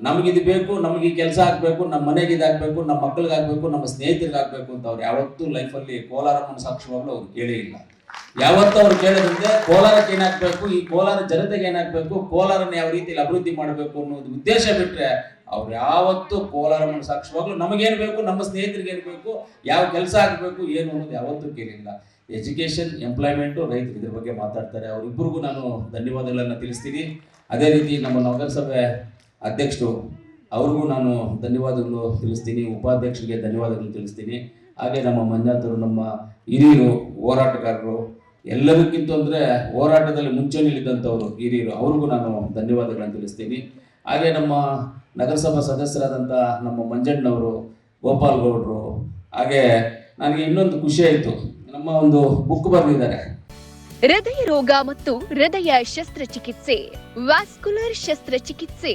ನಮಗಿದು ಬೇಕು, ನಮಗೆ ಕೆಲಸ ಆಗಬೇಕು ನಮ್ಮ ಮನೆಗೆ ಇದಾಗಬೇಕು ನಮ್ಮ ಮಕ್ಕಳಿಗೆ ಆಗಬೇಕು ನಮ್ಮ ಸ್ನೇಹಿತರಿಗೆ ಆಗಬೇಕು ಅಂತ ಅವ್ರು ಯಾವತ್ತೂ ಲೈಫಲ್ಲಿ ಕೋಲಾರಮ್ಮನ ಸಾಕ್ಷಿವಾಗ್ಲೂ ಅವ್ರು ಕೇಳೇ ಇಲ್ಲ. ಯಾವತ್ತೂ ಅವ್ರು ಕೇಳದಂತೆ ಕೋಲಾರಕ್ಕೆ ಏನಾಗಬೇಕು, ಈ ಕೋಲಾರ ಜನತೆಗೆ ಏನಾಗಬೇಕು ಕೋಲಾರನ ಯಾವ ರೀತಿಯಲ್ಲಿ ಅಭಿವೃದ್ಧಿ ಮಾಡಬೇಕು ಅನ್ನೋದು ಉದ್ದೇಶ ಬಿಟ್ಟರೆ ಅವ್ರು ಯಾವತ್ತೂ ಕೋಲಾರಮ್ಮನ ಸಾಕ್ಷಿವಾಗ್ಲೂ ನಮಗೇನು ಬೇಕು, ನಮ್ಮ ಸ್ನೇಹಿತರಿಗೆ ಏನು ಬೇಕು, ಯಾವ ಕೆಲಸ ಆಗಬೇಕು, ಏನು ಅನ್ನೋದು ಯಾವತ್ತೂ ಕೇಳಿಲ್ಲ. ಎಜುಕೇಷನ್ ಎಂಪ್ಲಾಯ್ಮೆಂಟು ರೈತರು ಇದ್ರ ಬಗ್ಗೆ ಮಾತಾಡ್ತಾರೆ. ಅವರಿಬ್ಬರಿಗೂ ನಾನು ಧನ್ಯವಾದಗಳನ್ನು ತಿಳಿಸ್ತೀನಿ. ಅದೇ ರೀತಿ ನಮ್ಮ ನಗರಸಭೆ ಅಧ್ಯಕ್ಷರು, ಅವ್ರಿಗೂ ನಾನು ಧನ್ಯವಾದಗಳು ತಿಳಿಸ್ತೀನಿ, ಉಪಾಧ್ಯಕ್ಷರಿಗೆ ಧನ್ಯವಾದಗಳು ತಿಳಿಸ್ತೀನಿ. ಹಾಗೆ ನಮ್ಮ ಮಂಜಾತರು, ನಮ್ಮ ಹಿರಿಯರು, ಹೋರಾಟಗಾರರು ಎಲ್ಲದಕ್ಕಿಂತ ಅಂದರೆ ಹೋರಾಟದಲ್ಲಿ ಮುಂಚೂಣಿಲಿದ್ದಂಥವ್ರು ಹಿರಿಯರು, ಅವ್ರಿಗೂ ನಾನು ಧನ್ಯವಾದಗಳನ್ನು ತಿಳಿಸ್ತೀನಿ. ಹಾಗೆ ನಮ್ಮ ನಗರಸಭಾ ಸದಸ್ಯರಾದಂಥ ನಮ್ಮ ಮಂಜಣ್ಣವರು ಗೋಪಾಲ್ ಗೌಡ್ರು ಹಾಗೆ ನನಗೆ ಇನ್ನೊಂದು ಖುಷಿ ಆಯಿತು. ನಮ್ಮ ಒಂದು ಬುಕ್ ಬರೆದಿದ್ದಾರೆ. ಹೃದಯ ರೋಗ ಮತ್ತು ಹೃದಯ ಶಸ್ತ್ರಚಿಕಿತ್ಸೆ, ವ್ಯಾಸ್ಕುಲರ್ ಶಸ್ತ್ರಚಿಕಿತ್ಸೆ.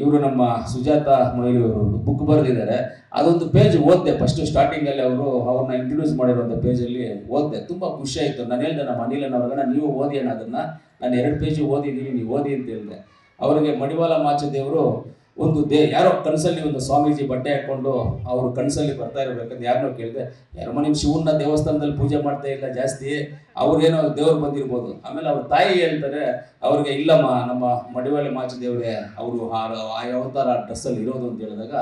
ಇವರು ನಮ್ಮ ಸುಜಾತ ಮೊಯ್ಲಿ ಅವರು ಬುಕ್ ಬರೆದಿದ್ದಾರೆ. ಅದೊಂದು ಪೇಜ್ ಓದಿದೆ. ಫಸ್ಟ್ ಸ್ಟಾರ್ಟಿಂಗಲ್ಲಿ ಅವರು ಅವ್ರನ್ನ ಇಂಟ್ರೊಡ್ಯೂಸ್ ಮಾಡಿರುವಂಥ ಪೇಜಲ್ಲಿ ಓದಿದೆ. ತುಂಬ ಖುಷಿ ಆಯಿತು. ನಾನು ಹೇಳಿದೆ, ನಮ್ಮ ಅನಿಲ್ ಅವ್ರಿಗಣ, ನೀವು ಓದಿ ಅಣ್ಣ ಅದನ್ನು. ನಾನು ಎರಡು ಪೇಜ್ ಓದಿದ್ದೀನಿ, ನೀವು ಓದಿ ಅಂತ ಹೇಳಿದೆ. ಅವರಿಗೆ ಮಡಿವಾಲ ಮಾಚದೇವರು ಒಂದು ದೇ, ಯಾರೋ ಕನಸಲ್ಲಿ ಒಂದು ಸ್ವಾಮೀಜಿ ಬಟ್ಟೆ ಹಾಕ್ಕೊಂಡು ಅವರು ಕನಸಲ್ಲಿ ಬರ್ತಾ ಇರಬೇಕಂತ ಯಾರನ್ನೋ ಕೇಳಿದೆ. ಯಾರೋ ನಿಮ್ಮ ಶಿವನ ದೇವಸ್ಥಾನದಲ್ಲಿ ಪೂಜೆ ಮಾಡ್ತಾ ಇಲ್ಲ ಜಾಸ್ತಿ, ಅವ್ರೇನೋ ದೇವ್ರು ಬಂದಿರ್ಬೋದು. ಆಮೇಲೆ ಅವ್ರ ತಾಯಿ ಹೇಳ್ತಾರೆ, ಅವ್ರಿಗೆ ಇಲ್ಲಮ್ಮ, ನಮ್ಮ ಮಡಿವಾಳ ಮಾಚದೇವ್ರೆ ಅವರು ಆ ಆ ಅವತಾರ ಡ್ರೆಸ್ಸಲ್ಲಿ ಇರೋದು ಅಂತ ಹೇಳಿದಾಗ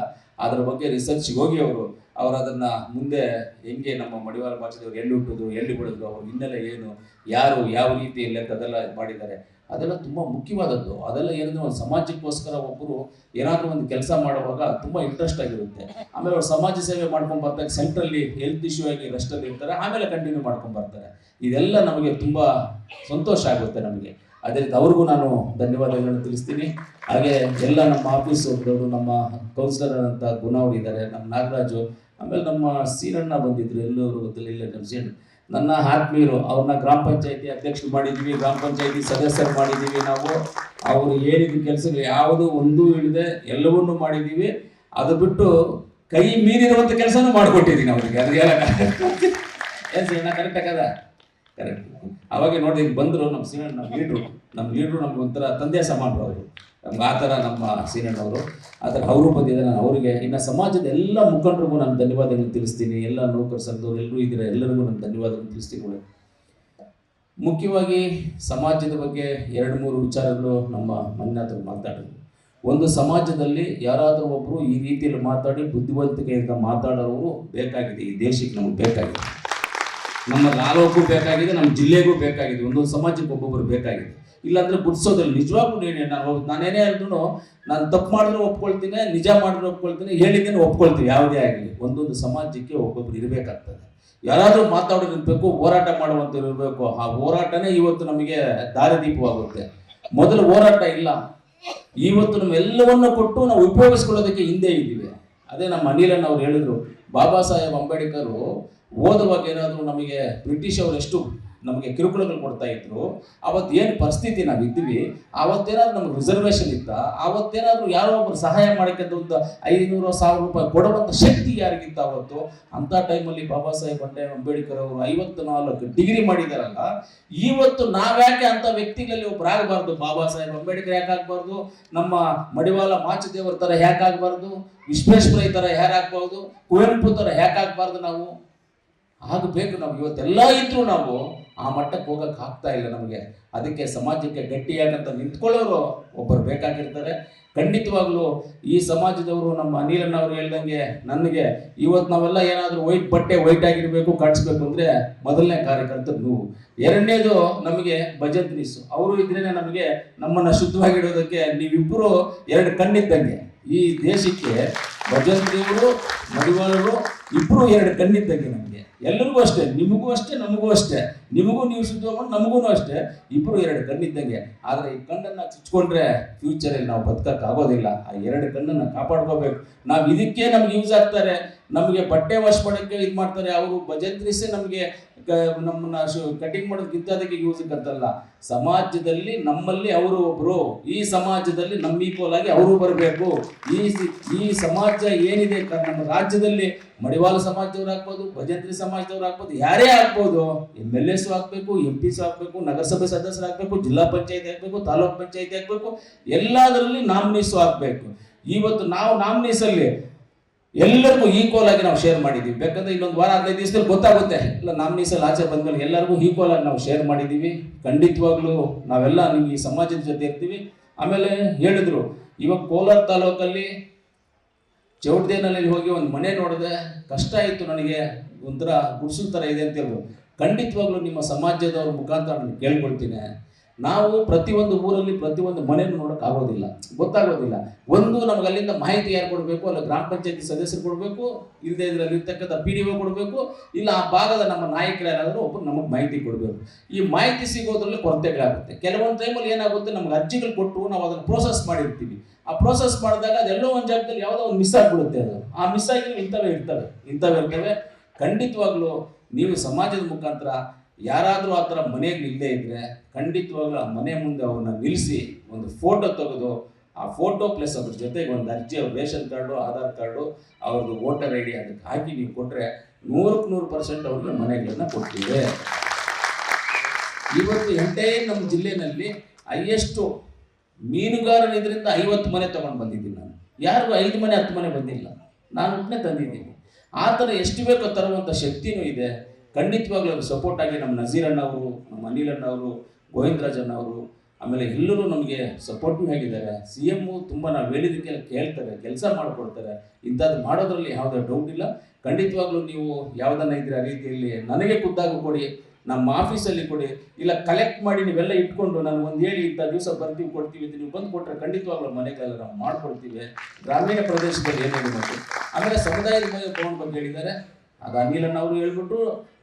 ಅದ್ರ ಬಗ್ಗೆ ರಿಸರ್ಚ್ಗೆ ಹೋಗಿ ಅವರು ಅವರು ಅದನ್ನು ಮುಂದೆ ಹೆಂಗೆ ನಮ್ಮ ಮಡಿವಾಳ ಭಾಷೆದವ್ರು ಎಲ್ಲಿ ಹುಟ್ಟೋದು ಎಲ್ಲಿ ಬಿಡಿದ್ರು ಅವ್ರ ಹಿನ್ನೆಲೆ ಏನು, ಯಾರು ಯಾವ ರೀತಿ ಅಂತ ಅದೆಲ್ಲ ಮಾಡಿದ್ದಾರೆ. ಅದೆಲ್ಲ ತುಂಬ ಮುಖ್ಯವಾದದ್ದು. ಅದೆಲ್ಲ ಏನಂದ್ರೆ ಒಂದು ಸಮಾಜಕ್ಕೋಸ್ಕರ ಒಬ್ಬರು ಏನಾದರೂ ಒಂದು ಕೆಲಸ ಮಾಡುವಾಗ ತುಂಬ ಇಂಟ್ರೆಸ್ಟ್ ಆಗಿರುತ್ತೆ. ಆಮೇಲೆ ಅವ್ರು ಸಮಾಜ ಸೇವೆ ಮಾಡ್ಕೊಂಡು ಬರ್ತಾರೆ ಸೆಂಟ್ರಲ್ಲಿ ಹೆಲ್ತ್ ಇಶ್ಯೂ ಆಗಿ ರೆಸ್ಟಲ್ಲಿ ಇರ್ತಾರೆ, ಆಮೇಲೆ ಕಂಟಿನ್ಯೂ ಮಾಡ್ಕೊಂಡು ಬರ್ತಾರೆ. ಇದೆಲ್ಲ ನಮಗೆ ತುಂಬ ಸಂತೋಷ ಆಗುತ್ತೆ ನಮಗೆ. ಅದೇ ರೀತಿ ಅವ್ರಿಗೂ ನಾನು ಧನ್ಯವಾದಗಳನ್ನು ತಿಳಿಸ್ತೀನಿ. ಹಾಗೆ ಎಲ್ಲ ನಮ್ಮ ಆಫೀಸ್ ಒಬ್ಬರು ನಮ್ಮ ಕೌನ್ಸಿಲರ್ ಅಂತ ಗುಣ ಅವರು ಇದ್ದಾರೆ ನಮ್ಮ ನಾಗರಾಜು, ಆಮೇಲೆ ನಮ್ಮ ಸೀನಣ್ಣ ಬಂದಿದ್ರು, ಎಲ್ಲರೂ ನಮ್ಮ ಸೀನ್ ನನ್ನ ಆತ್ಮೀಯರು, ಅವ್ರನ್ನ ಗ್ರಾಮ ಪಂಚಾಯತಿ ಅಧ್ಯಕ್ಷರು ಮಾಡಿದ್ದೀವಿ, ಗ್ರಾಮ ಪಂಚಾಯತಿ ಸದಸ್ಯರು ಮಾಡಿದ್ದೀವಿ ನಾವು. ಅವರು ಏನಿದ ಕೆಲಸಗಳು ಯಾವುದು ಒಂದೂ ಇಳಿದೆ ಎಲ್ಲವನ್ನೂ ಮಾಡಿದ್ದೀವಿ. ಅದು ಬಿಟ್ಟು ಕೈ ಮೀರಿರುವಂಥ ಕೆಲಸನೂ ಮಾಡಿಕೊಟ್ಟಿದ್ದೀನಿ ಅವರಿಗೆ ಅದ್ರ ಏನು ಕರೆಕ್ಟ್ ಆಗದ ಕರೆಕ್ಟ್ ಅವಾಗ ನೋಡಿ ಬಂದರು ನಮ್ಮ ಸೀನಣ್ಣ ನಮ್ಮ ಲೀಡ್ರು ನಮ್ಮ ಲೀಡ್ರು ನಮ್ಗೆ ಒಂಥರ ತಂದೆ ಸಮಾನರು ಅವರು. ನಮ್ಗೆ ಆ ಥರ ನಮ್ಮ ಸೀನಣ್ಣವರು. ಆ ಥರ ಅವರು ಬಂದಿದ್ದಾರೆ ನಾನು ಅವರಿಗೆ, ಇನ್ನು ಸಮಾಜದ ಎಲ್ಲ ಮುಖಂಡರಿಗೂ ನಾನು ಧನ್ಯವಾದಗಳನ್ನು ತಿಳಿಸ್ತೀನಿ. ಎಲ್ಲ ನೌಕರ ಸಂಘದವ್ರು ಎಲ್ಲರೂ ಇದ್ದೀರ, ಎಲ್ಲರಿಗೂ ನಾನು ಧನ್ಯವಾದಗಳನ್ನು ತಿಳಿಸ್ತೀನಿ ಮುಖ್ಯವಾಗಿ ಸಮಾಜದ ಬಗ್ಗೆ ಎರಡು ಮೂರು ವಿಚಾರಗಳು ನಮ್ಮ ಮನ್ನಾಥರು ಮಾತಾಡಿದ್ರು ಒಂದು, ಸಮಾಜದಲ್ಲಿ ಯಾರಾದರೂ ಒಬ್ಬರು ಈ ರೀತಿಯಲ್ಲಿ ಮಾತಾಡಿ ಬುದ್ಧಿವಂತಿಕೆಯಿಂದ ಮಾತಾಡೋರು ಬೇಕಾಗಿದೆ. ಈ ದೇಶಕ್ಕೆ ನಮಗೆ ಬೇಕಾಗಿದೆ. ನಮ್ಮ ತಾಲೂಕು ಬೇಕಾಗಿದೆ, ನಮ್ಮ ಜಿಲ್ಲೆಗೂ ಬೇಕಾಗಿದೆ. ಒಂದೊಂದು ಸಮಾಜಕ್ಕೆ ಒಬ್ಬೊಬ್ಬರು ಬೇಕಾಗಿದೆ. ಇಲ್ಲಾಂದ್ರೆ ಗುಡ್ಸೋದಿಲ್ಲ ನಿಜವಾಗ್ಲೂ ನೀನು ನಾನು ನಾನೇನೇ ಹೇಳಿದ್ರು ನಾನು ತಪ್ಪು ಮಾಡಿದ್ರು ಒಪ್ಕೊಳ್ತೀನಿ, ನಿಜ ಮಾಡಿದ್ರು ಒಪ್ಕೊಳ್ತೀನಿ ಹೇಳಿದ್ದೇನೆ ಒಪ್ಕೊಳ್ತೀನಿ, ಯಾವುದೇ ಆಗಲಿ. ಒಂದೊಂದು ಸಮಾಜಕ್ಕೆ ಒಬ್ಬೊಬ್ರು ಇರಬೇಕಾಗ್ತದೆ. ಯಾರಾದರೂ ಮಾತಾಡೋದಿರಬೇಕು ಹೋರಾಟ ಮಾಡುವಂಥವ್ರು ಇರಬೇಕು, ಆ ಹೋರಾಟನೇ ಇವತ್ತು ನಮಗೆ ದಾರಿದೀಪವಾಗುತ್ತೆ. ಮೊದಲು ಹೋರಾಟ ಇಲ್ಲ. ಇವತ್ತು ನಮ್ಮೆಲ್ಲವನ್ನು ಕೊಟ್ಟು ನಾವು ಉಪಯೋಗಿಸ್ಕೊಳ್ಳೋದಕ್ಕೆ ಹಿಂದೆ ಇದ್ದೀವಿ. ಅದೇ ನಮ್ಮ ಅನಿಲನ್ ಅವ್ರು ಹೇಳಿದ್ರು, ಬಾಬಾ ಸಾಹೇಬ್ ಅಂಬೇಡ್ಕರ್, ಓದುವಾಗ ಏನಾದರೂ ನಮಗೆ ಬ್ರಿಟಿಷ್ ಅವರು ಎಷ್ಟು ನಮಗೆ ಕಿರುಕುಳಗಳು ಕೊಡ್ತಾ ಇದ್ರು. ಅವತ್ತು ಏನು ಪರಿಸ್ಥಿತಿ ನಾವು ಇದ್ದೀವಿ ಅವತ್ತೇನಾದ್ರು ನಮ್ಗೆ ರಿಸರ್ವೇಷನ್ ಇತ್ತ ಅವತ್ತೇನಾದ್ರು ಯಾರೋ ಒಬ್ಬರು ಸಹಾಯ ಮಾಡಕ್ಕೆ ಒಂದು ಐನೂರು, ಸಾವಿರ ರೂಪಾಯಿ ಕೊಡುವಂಥ ಶಕ್ತಿ ಯಾರಿಗಿತ್ತು ಅವತ್ತು? ಅಂಥ ಟೈಮಲ್ಲಿ ಬಾಬಾ ಸಾಹೇಬ್ ಅಂಬೆ ಅಂಬೇಡ್ಕರ್ ಅವರು ಐವತ್ತು ನಾಲ್ಕು ಡಿಗ್ರಿ ಮಾಡಿದಾರಲ್ಲ, ಇವತ್ತು ನಾವ್ಯಾಕೆ ಅಂತ ವ್ಯಕ್ತಿಗಳಲ್ಲಿ ಒಬ್ರು ಆಗಬಾರ್ದು? ಬಾಬಾ ಸಾಹೇಬ್ ಅಂಬೇಡ್ಕರ್ ಯಾಕೆ ಆಗ್ಬಾರ್ದು? ನಮ್ಮ ಮಡಿವಾಳ ಮಾಚದೇವರ ಥರ ಯಾಕೆ ಆಗ್ಬಾರ್ದು? ವಿಶ್ವೇಶ್ವರಯ್ಯ ಥರ ಯಾರಾಗ್ಬಾರ್ದು ಕುವೆಂಪು ಥರ ಯಾಕೆ ಆಗ್ಬಾರ್ದು ನಾವು? ಆಗಬೇಕು ನಾವು, ಇವತ್ತೆಲ್ಲ ಇದ್ರು ನಾವು ಆ ಮಟ್ಟಕ್ಕೆ ಹೋಗಕ್ಕೆ ಆಗ್ತಾ ಇಲ್ಲ ನಮಗೆ. ಅದಕ್ಕೆ ಸಮಾಜಕ್ಕೆ ಗಟ್ಟಿಯಾಗಂತ ನಿಂತ್ಕೊಳ್ಳೋರು ಒಬ್ಬರು ಬೇಕಾಗಿರ್ತಾರೆ. ಖಂಡಿತವಾಗ್ಲೂ ಈ ಸಮಾಜದವರು ನಮ್ಮ ಅನಿಲಣ್ಣ ಅವರು ಹೇಳ್ದಂಗೆ ನನಗೆ ಇವತ್ತು ನಾವೆಲ್ಲ ಏನಾದರೂ ವೈಟ್ ಬಟ್ಟೆ ವೈಟ್ ಆಗಿರಬೇಕು, ಕಾಣಿಸ್ಬೇಕು ಅಂದರೆ ಮೊದಲನೇ ಕಾರ್ಯಕರ್ತರು. ನೀವು ಎರಡನೇದು ನಮಗೆ ಬಜೆಟ್ ನೀಸು. ಅವರು ಇದ್ರೇನೆ ನಮಗೆ ನಮ್ಮನ್ನು ಶುದ್ಧವಾಗಿಡೋದಕ್ಕೆ ನೀವಿಬ್ಬರು ಎರಡು ಕಣ್ಣಿದ್ದಂಗೆ. ಈ ದೇಶಕ್ಕೆ ದೇವರು ಮಡಿವಾಳರು, ಇಬ್ರು ಎರಡು ಕಣ್ಣಿದ್ದಂಗೆ ನಮಗೆ. ಎಲ್ಲರಿಗೂ ಅಷ್ಟೇ, ನಿಮಗೂ ಅಷ್ಟೇ, ನಮಗೂ ಅಷ್ಟೇ. ನಿಮಗೂ ನೀವು ಶುದ್ಧವಾಗಿ ನಮಗೂ ಅಷ್ಟೇ, ಇಬ್ರು ಎರಡು ಕಣ್ಣಿದ್ದಂಗೆ ಆದರೆ ಈ ಕಣ್ಣನ್ನು ಚುಚ್ಕೊಂಡ್ರೆ ಫ್ಯೂಚರಲ್ಲಿ ನಾವು ಬದುಕಕ್ಕಾಗೋದಿಲ್ಲ ಆ ಎರಡು ಕಣ್ಣನ್ನು ಕಾಪಾಡ್ಕೋಬೇಕು. ನಾವು ಇದಕ್ಕೆ ನಮ್ಗೆ ಯೂಸ್ ಆಗ್ತಾರೆ. ನಮಗೆ ಬಟ್ಟೆ ವಾಶ್ ಮಾಡೋಕ್ಕೆ ಇದು ಮಾಡ್ತಾರೆ. ಅವರು ಭಜಂತ್ರಿಸೇ ನಮಗೆ ನಮ್ಮನ್ನ ಕಟಿಂಗ್ ಮಾಡೋದಕ್ಕಿಂತ ಅದಕ್ಕೆ ಯೂಸ್ ಅಂತಲ್ಲ ಸಮಾಜದಲ್ಲಿ ನಮ್ಮಲ್ಲಿ ಅವರು ಒಬ್ರು. ಈ ಸಮಾಜದಲ್ಲಿ ನಮ್ಮ ಈಕ್ವಲ್ ಆಗಿ ಅವರು ಬರಬೇಕು. ಈ ಈ ಸಮಾಜ ಏನಿದೆ ನಮ್ಮ ರಾಜ್ಯದಲ್ಲಿ ಮಡಿವಾಳ ಸಮಾಜದವ್ರು ಹಾಕ್ಬೋದು ಭಜಂತ್ರಿ ಸಮಾಜದವ್ರು ಹಾಕ್ಬೋದು ಯಾರೇ ಹಾಕ್ಬೋದು ಎಂ ಎಲ್ ಎಸ್ ಹಾಕ್ಬೇಕು ಎಂ ಪಿಸ್ ಹಾಕ್ಬೇಕು ನಗರಸಭೆ ಸದಸ್ಯರು ಹಾಕ್ಬೇಕು ಜಿಲ್ಲಾ ಪಂಚಾಯತ್ ಹಾಕ್ಬೇಕು ತಾಲೂಕು ಪಂಚಾಯತ್ ಹಾಕ್ಬೇಕು ಎಲ್ಲದರಲ್ಲಿ ನಾಮಿನೀಸು ಹಾಕ್ಬೇಕು ಇವತ್ತು ನಾವು ನಾಮಿನೀಸ್ ಅಲ್ಲಿ ಎಲ್ಲರಿಗೂ ಈಕ್ವಲ್ ಆಗಿ ನಾವು ಶೇರ್ ಮಾಡಿದ್ದೀವಿ ಬೇಕಂದ್ರೆ ಇನ್ನೊಂದು ವಾರ, ಹದಿನೈದು ದಿವಸದಲ್ಲಿ ಗೊತ್ತಾಗುತ್ತೆ. ಇಲ್ಲ, ನಮ್ಮ ಮೀಸಲು ಆಚೆ ಬಂದ್ಮೇಲೆ ಎಲ್ಲರಿಗೂ ಈಕ್ವಲ್ ಆಗಿ ನಾವು ಶೇರ್ ಮಾಡಿದ್ದೀವಿ ಖಂಡಿತವಾಗ್ಲೂ ನಾವೆಲ್ಲ ನೀವು ಈ ಸಮಾಜದ ಜೊತೆ ಇರ್ತೀವಿ. ಆಮೇಲೆ ಹೇಳಿದ್ರು, ಇವಾಗ ಕೋಲಾರ ತಾಲೂಕಲ್ಲಿ ಚೌಟ್ದೇನಲ್ಲಿ ಹೋಗಿ ಒಂದು ಮನೆ ನೋಡಿದೆ ಕಷ್ಟ ಆಯಿತು ನನಗೆ. ಒಂಥರ ಗುಡ್ಸಲ್ ಥರ ಇದೆ ಅಂತ ಹೇಳಿದ್ರು ಖಂಡಿತವಾಗ್ಲೂ ನಿಮ್ಮ ಸಮಾಜದವ್ರ ಮುಖಾಂತರ ನಾನು ಕೇಳ್ಕೊಳ್ತೀನಿ. ನಾವು ಪ್ರತಿಯೊಂದು ಊರಲ್ಲಿ ಪ್ರತಿಯೊಂದು ಮನೆಯನ್ನು ನೋಡೋಕ್ಕಾಗೋದಿಲ್ಲ ಗೊತ್ತಾಗೋದಿಲ್ಲ. ಒಂದು ನಮ್ಗೆ ಅಲ್ಲಿಂದ ಮಾಹಿತಿ ಯಾರು ಕೊಡಬೇಕು, ಅಲ್ಲ ಗ್ರಾಮ ಪಂಚಾಯತಿ ಸದಸ್ಯರು ಕೊಡಬೇಕು ಇಲ್ಲದೆ ಇದರಲ್ಲಿ ಇರ್ತಕ್ಕಂಥ ಪಿ ಡಿ ಒ ಕೊಡಬೇಕು, ಇಲ್ಲ ಆ ಭಾಗದ ನಮ್ಮ ನಾಯಕರು ಯಾರಾದರೂ ಒಬ್ಬರು ನಮಗೆ ಮಾಹಿತಿ ಕೊಡಬೇಕು. ಈ ಮಾಹಿತಿ ಸಿಗೋದ್ರಲ್ಲಿ ಕೊರತೆಗಳಾಗುತ್ತೆ. ಕೆಲವೊಂದು ಟೈಮಲ್ಲಿ ಏನಾಗುತ್ತೆ, ನಮ್ಗೆ ಅರ್ಜಿಗಳು ಕೊಟ್ಟು ನಾವು ಅದನ್ನು ಪ್ರೋಸೆಸ್ ಮಾಡಿರ್ತೀವಿ. ಆ ಪ್ರೋಸೆಸ್ ಮಾಡಿದಾಗ ಅದೆಲ್ಲೋ ಒಂದು ಜಾಗದಲ್ಲಿ ಯಾವುದೋ ಒಂದು ಮಿಸ್ ಆಗಿಬಿಡುತ್ತೆ ಅದು. ಆ ಮಿಸ್ ಆಗಿ ಇಂಥವೇ ಇರ್ತವೆ ಇಂಥವೇ ಇರ್ತವೆ. ಖಂಡಿತವಾಗ್ಲೂ ನೀವು ಸಮಾಜದ ಮುಖಾಂತರ ಯಾರಾದರೂ ಆ ಥರ ಮನೆಯಲ್ಲಿ ಇಲ್ಲೇ ಇದ್ದರೆ ಖಂಡಿತವಾಗ್ಲೂ ಆ ಮನೆ ಮುಂದೆ ಅವ್ರನ್ನ ನಿಲ್ಲಿಸಿ ಒಂದು ಫೋಟೋ ತೆಗೆದು, ಆ ಫೋಟೋ ಪ್ಲಸ್ ಅದ್ರ ಜೊತೆಗೆ ಒಂದು ಅರ್ಜಿ, ಅವ್ರ ರೇಷನ್ ಕಾರ್ಡು, ಆಧಾರ್ ಕಾರ್ಡು, ಅವ್ರದ್ದು ವೋಟರ್ ಐ ಡಿ ಅದಕ್ಕೆ ಹಾಕಿ ನೀವು ಕೊಟ್ಟರೆ ನೂರಕ್ಕೆ ನೂರು ಪರ್ಸೆಂಟ್ ಅವ್ರಿಗೆ ಮನೆಗಳನ್ನ ಕೊಡ್ತೀವಿ. ಇವತ್ತು ಎಂಟೈರ್ ನಮ್ಮ ಜಿಲ್ಲೆನಲ್ಲಿ ಹೈಯೆಸ್ಟು ಮೀನುಗಾರನಿದ್ರಿಂದ ಐವತ್ತು ಮನೆ ತೊಗೊಂಡು ಬಂದಿದ್ದೀನಿ ನಾನು. ಯಾರಿಗೂ ಐದು ಮನೆ, ಹತ್ತು ಮನೆ ಬಂದಿಲ್ಲ. ನಾನು ಒಬ್ಬನೇ ತಂದಿದ್ದೀನಿ. ಆ ಥರ ಎಷ್ಟು ಬೇಕೋ ತರುವಂಥ ಶಕ್ತಿನೂ ಇದೆ. ಖಂಡಿತವಾಗ್ಲೂ ಸಪೋರ್ಟ್ ಆಗಿ ನಮ್ಮ ನಜೀರ್ ಅಣ್ಣವರು ನಮ್ಮ ಅನಿಲ್ ಅವರು ಗೋವಿಂದರಾಜ್ ಅಣ್ಣವರು ಆಮೇಲೆ ಎಲ್ಲರೂ ನಮಗೆ ಸಪೋರ್ಟಿವ್ ಆಗಿದ್ದಾರೆ. ಸಿ ಎಮ್ಮು ತುಂಬ ನಾವು ಹೇಳಿದಕ್ಕೆಲ್ಲ ಕೇಳ್ತಾರೆ, ಕೆಲಸ ಮಾಡಿಕೊಡ್ತಾರೆ. ಇಂಥದ್ದು ಮಾಡೋದ್ರಲ್ಲಿ ಯಾವುದೇ ಡೌಟ್ ಇಲ್ಲ. ಖಂಡಿತವಾಗ್ಲೂ ನೀವು ಯಾವುದನ್ನ ಇದ್ರೆ ಆ ರೀತಿಯಲ್ಲಿ ನನಗೆ ಖುದ್ದಾಗ ಕೊಡಿ, ನಮ್ಮ ಆಫೀಸಲ್ಲಿ ಕೊಡಿ, ಇಲ್ಲ ಕಲೆಕ್ಟ್ ಮಾಡಿ ನೀವೆಲ್ಲ ಇಟ್ಕೊಂಡು ನಾನು ಒಂದು ಹೇಳಿ ಇಂಥ ದಿವಸ ಬರ್ತೀವಿ, ಕೊಡ್ತೀವಿ ಅಂತ ನೀವು ಬಂದು ಕೊಟ್ಟರೆ ಖಂಡಿತವಾಗ್ಲೂ ಮನೆಗೆಲ್ಲ ನಾವು ಮಾಡಿಕೊಡ್ತೀವಿ. ಗ್ರಾಮೀಣ ಪ್ರದೇಶದಲ್ಲಿ ಬೇಕು ಆಮೇಲೆ ಸಮುದಾಯದ ಬಗ್ಗೆ ಹೇಳಿದ್ದಾರೆ. ಅದು ಅನಿಲಣ್ಣ ಅವರು ಹೇಳ್ಬಿಟ್ಟು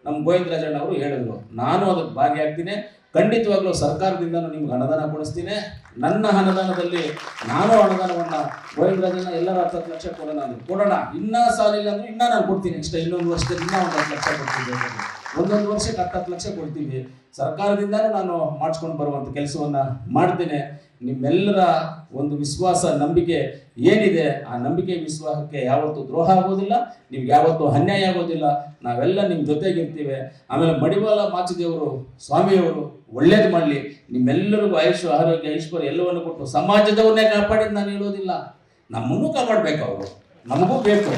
ನಮ್ಮ ಗೋವಿಂದರಾಜಣ್ಣ ಅವರು ಹೇಳಿದ್ರು. ನಾನು ಅದಕ್ಕೆ ಭಾಗಿಯಾಗ್ತೀನಿ. ಖಂಡಿತವಾಗ್ಲೂ ಸರ್ಕಾರದಿಂದ ನಿಮ್ಗೆ ಅನುದಾನ ಕೊಡಿಸ್ತೀನಿ. ನನ್ನ ಅನುದಾನದಲ್ಲಿ ನಾನು ಅನುದಾನವನ್ನು ಗೋವಿಂದರಾಜಣ್ಣ ಎಲ್ಲರ ಹತ್ತು ಲಕ್ಷ ಕೊಡೋಣ ಕೊಡೋಣ. ಇನ್ನೂ ಸಾಲಿಲ್ಲ ಅಂದ್ರೆ ಇನ್ನೂ ನಾನು ಕೊಡ್ತೀನಿ. ನೆಕ್ಸ್ಟ್ ಇನ್ನೊಂದು ವರ್ಷದಲ್ಲಿ ಇನ್ನೂ ಒಂದು ಹತ್ತು ಲಕ್ಷ ಕೊಡ್ತೀನಿ. ಒಂದೊಂದು ವರ್ಷಕ್ಕೆ ಹತ್ತು ಲಕ್ಷ ಕೊಡ್ತೀವಿ. ಸರ್ಕಾರದಿಂದಾನೇ ನಾನು ಮಾಡಿಸ್ಕೊಂಡು ಬರುವಂಥ ಕೆಲಸವನ್ನ ಮಾಡ್ತೇನೆ. ನಿಮ್ಮೆಲ್ಲರ ಒಂದು ವಿಶ್ವಾಸ, ನಂಬಿಕೆ ಏನಿದೆ, ಆ ನಂಬಿಕೆ ವಿಶ್ವಾಸಕ್ಕೆ ಯಾವತ್ತೂ ದ್ರೋಹ ಆಗೋದಿಲ್ಲ, ನಿಮ್ಗೆ ಯಾವತ್ತೂ ಅನ್ಯಾಯ ಆಗೋದಿಲ್ಲ. ನಾವೆಲ್ಲ ನಿಮ್ಮ ಜೊತೆಗಿರ್ತೀವಿ. ಆಮೇಲೆ ಮಡಿವಾಲ ಮಾಚಿದೇವರು, ಸ್ವಾಮಿಯವರು, ಒಳ್ಳೇದು ಮಾಡಲಿ. ನಿಮ್ಮೆಲ್ಲರಿಗೂ ಆಯುಷ್ ಆರೋಗ್ಯ, ಐಶ್ವರ್ಯ ಎಲ್ಲವನ್ನು ಕೊಟ್ಟು ಸಮಾಜದವ್ರನ್ನೇ ಕಾಪಾಡಿದ್ದು ನಾನು ಹೇಳೋದಿಲ್ಲ. ನಮ್ಮನ್ನು ಕಾಪಾಡಬೇಕು ಅವರು. ನಮಗೂ ಬೇಕು.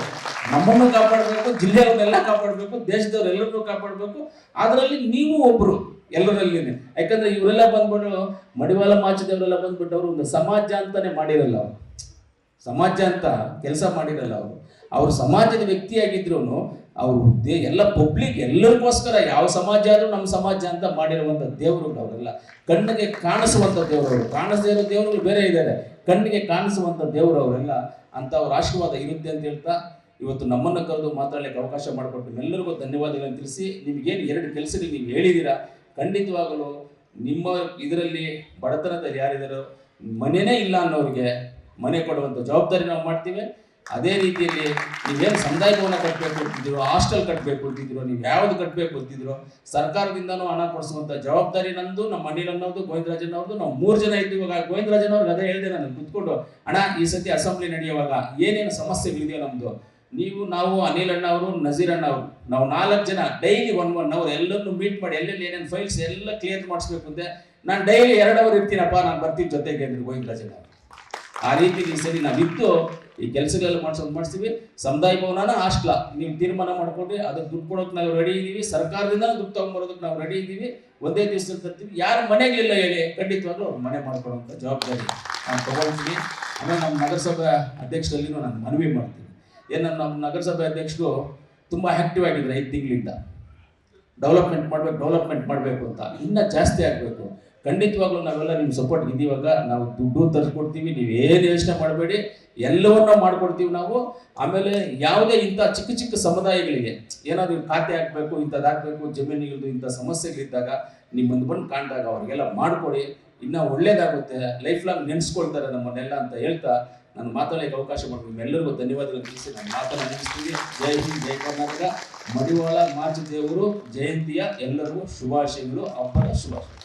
ನಮ್ಮನ್ನು ಕಾಪಾಡಬೇಕು, ಜಿಲ್ಲೆಯವ್ರನ್ನೆಲ್ಲ ಕಾಪಾಡಬೇಕು, ದೇಶದವ್ರೆಲ್ಲರನ್ನೂ ಕಾಪಾಡಬೇಕು. ಅದರಲ್ಲಿ ನೀವು ಒಬ್ಬರು ಎಲ್ಲರಲ್ಲಿ ಯಾಕಂದ್ರೆ ಇವರೆಲ್ಲ ಬಂದ್ಬಿಟ್ಟು ಮಡಿವಾಳ ಮಾಚದವರೆಲ್ಲ ಬಂದ್ಬಿಟ್ಟು ಅವರು ಒಂದು ಸಮಾಜ ಅಂತಾನೆ ಮಾಡಿರಲ್ಲ ಅವರು. ಸಮಾಜ ಅಂತ ಕೆಲಸ ಮಾಡಿರಲ್ಲ ಅವರು. ಅವರು ಸಮಾಜದ ವ್ಯಕ್ತಿಯಾಗಿದ್ರು ಅವರು ಉದ್ದೇ ಎಲ್ಲ ಪಬ್ಲಿಕ್ ಎಲ್ಲರಿಗೋಸ್ಕರ, ಯಾವ ಸಮಾಜ ಆದರೂ ನಮ್ಮ ಸಮಾಜ ಅಂತ ಮಾಡಿರುವಂಥ ದೇವರುಗಳು ಅವರೆಲ್ಲ ಕಣ್ಣಿಗೆ ಕಾಣಿಸುವಂಥ ದೇವರು ಕಾಣಿಸದೇ ಇರೋ ದೇವರುಗಳು ಬೇರೆ ಇದ್ದಾರೆ. ಕಣ್ಣಿಗೆ ಕಾಣಿಸುವಂಥ ದೇವರು ಅವರೆಲ್ಲ ಅಂತ ಆಶೀರ್ವಾದ ಇರುತ್ತೆ ಅಂತ ಹೇಳ್ತಾ ಇವತ್ತು ನಮ್ಮನ್ನು ಕರೆದು ಮಾತಾಡಲಿಕ್ಕೆ ಅವಕಾಶ ಮಾಡಿಕೊಟ್ಟು ಎಲ್ಲರಿಗೂ ಧನ್ಯವಾದಗಳನ್ನು ತಿಳಿಸಿ, ನಿಮಗೇನು ಎರಡು ಕೆಲಸಗಳು ನೀವು ಹೇಳಿದ್ದೀರಾ ಖಂಡಿತವಾಗಲು ನಿಮ್ಮ ಇದರಲ್ಲಿ ಬಡತನದಲ್ಲಿ ಯಾರಿದ್ದಾರೋ ಮನೆಯೇ ಇಲ್ಲ ಅನ್ನೋರಿಗೆ ಮನೆ ಕೊಡುವಂಥ ಜವಾಬ್ದಾರಿ ನಾವು ಮಾಡ್ತೀವಿ. ಅದೇ ರೀತಿಯಲ್ಲಿ ನೀವೇನು ಸಮುದಾಯ ಭವನ ಕಟ್ಟಬೇಕು ಅಂತಿದ್ದೀರೋ ಹಾಸ್ಟೆಲ್ ಕಟ್ಟಬೇಕು ಅಂತಿದ್ದೀರೋ ನೀವು ಯಾವ್ದು ಕಟ್ಟಬೇಕು ಅಂತಿದ್ದೀರೋ ಸರ್ಕಾರದಿಂದನೂ ಹಣ ಕೊಡಿಸುವಂಥ ಜವಾಬ್ದಾರಿ ನಂದು ನಮ್ಮ ಅನಿಲ್ ಅನ್ನೋದು ಗೋವಿಂದರಾಜನ್ ನಾವು ಮೂರು ಜನ ಇದ್ದೀವಿ. ಇವಾಗ ಗೋವಿಂದರಾಜನ್ ಅದೇ ಹೇಳಿದೆ ನಾನು, ಕುತ್ಕೊಂಡು, ಅಣ್ಣ, ಈ ಸತಿ ಅಸೆಂಬ್ಲಿ ನಡೆಯುವಾಗ ಏನೇನು ಸಮಸ್ಯೆಗಳಿದೆಯೋ ನಮ್ಮದು ನೀವು, ನಾವು, ಅನಿಲ್ ಅಣ್ಣ ಅವರು ನಜೀರ್ ಅಣ್ಣ ಅವರು ನಾವು ನಾಲ್ಕು ಜನ ಡೈಲಿ ಒನ್ ಒನ್ ಅವರ್ ಎಲ್ಲರನ್ನು ಮೀಟ್ ಮಾಡಿ, ಎಲ್ಲೆಲ್ಲಿ ಏನೇನು ಫೈಲ್ಸ್ ಎಲ್ಲ ಕ್ಲಿಯರ್ ಮಾಡಿಸ್ಬೇಕು ಅಂತೆ, ನಾನು ಡೈಲಿ ಎರಡು ಅವರ್ ಇರ್ತೀನಪ್ಪ, ನಾನು ಬರ್ತೀನಿ ಜೊತೆಗೆ ಗೋವಿಂದರಾಜನ್ ಅವರು ಆ ರೀತಿ ಈ ಸರಿ ನಾವಿತ್ತು ಈ ಕೆಲಸಗಳೆಲ್ಲ ಮಾಡ್ಸೋದು ಮಾಡಿಸ್ತೀವಿ. ಸಮುದಾಯ ಭವನನ ಹಾಸ್ಟ್ಲ. ನೀವು ತೀರ್ಮಾನ ಮಾಡ್ಕೊಂಡ್ರೆ ಅದಕ್ಕೆ ದುಡ್ಡು ಕೊಡೋಕೆ ನಾವು ರೆಡಿ ಇದ್ದೀವಿ ಸರ್ಕಾರದಿಂದ ದುಡ್ಡು ತಗೊಂಡ್ಬರೋದಕ್ಕೆ ನಾವು ರೆಡಿ ಇದ್ದೀವಿ ಒಂದೇ ದಿವಸ ತರ್ತೀವಿ. ಯಾರು ಮನೆಗಳಿಲ್ಲ ಹೇಳಿ, ಖಂಡಿತವಾಗ್ಲೂ ಅವ್ರು ಮನೆ ಮಾಡ್ಕೊಳ್ಳೋಂಥ ಜವಾಬ್ದಾರಿ ನಾನು ತಗೊಳ್ತೀನಿ. ಆಮೇಲೆ ನಮ್ಮ ನಗರಸಭೆ ಅಧ್ಯಕ್ಷರಲ್ಲಿನೂ ನಾನು ಮನವಿ ಮಾಡ್ತೀನಿ. ಏನು ನಮ್ಮ ನಗರಸಭೆ ಅಧ್ಯಕ್ಷರು ತುಂಬ ಆ್ಯಕ್ಟಿವ್ ಆಗಿದ್ದಾರೆ ಐದು ತಿಂಗಳಿಂದ. ಡೆವಲಪ್ಮೆಂಟ್ ಮಾಡಬೇಕು ಡೆವಲಪ್ಮೆಂಟ್ ಮಾಡಬೇಕು ಅಂತ. ಇನ್ನೂ ಜಾಸ್ತಿ ಆಗಬೇಕು. ಖಂಡಿತವಾಗ್ಲೂ ನಾವೆಲ್ಲ ನಿಮ್ಮ ಸಪೋರ್ಟ್ ಇದ್ದೀವಾಗ ನಾವು ದುಡ್ಡು ತರ್ಸ್ಕೊಡ್ತೀವಿ, ನೀವು ಏನು ಯೋಚನೆ ಮಾಡಬೇಡಿ, ಎಲ್ಲವನ್ನ ಮಾಡ್ಕೊಡ್ತೀವಿ ನಾವು. ಆಮೇಲೆ ಯಾವುದೇ ಇಂಥ ಚಿಕ್ಕ ಚಿಕ್ಕ ಸಮುದಾಯಗಳಿಗೆ, ಏನಾದರೂ ಖಾತೆ ಹಾಕಬೇಕು ಇಂಥದ್ದು ಹಾಕಬೇಕು ಜಮೀನುಗಳದ್ದು ಇಂಥ ಸಮಸ್ಯೆಗಳಿದ್ದಾಗ ನಿಮ್ಮನ್ನು ಬಂದು ಕಾಣ್ದಾಗ ಅವ್ರಿಗೆಲ್ಲ ಮಾಡಿಕೊಡಿ, ಇನ್ನೂ ಒಳ್ಳೇದಾಗುತ್ತೆ ಲೈಫ್ ಲಾಂಗ್ ನೆನೆಸ್ಕೊಳ್ತಾರೆ ನಮ್ಮನ್ನೆಲ್ಲ ಅಂತ ಹೇಳ್ತಾ ನಾನು ಮಾತಾಡೋಕ್ಕೆ ಅವಕಾಶ ಮಾಡಿ ನಿಮ್ಮೆಲ್ಲರಿಗೂ ಧನ್ಯವಾದಗಳು. ತಿಳಿಸಿ ನಾನು ಮಾತನ್ನು ಜೈ ಹಿಂದ್, ಜೈ ಕರ್ನಾಟಕ. ಮಡಿವಾಳ ಮಾರ್ಚ್ ದೇವರು ಜಯಂತಿಯ ಎಲ್ಲರಿಗೂ ಶುಭಾಶಯಗಳು. ಹಬ್ಬದ ಶುಭಾಶಯ.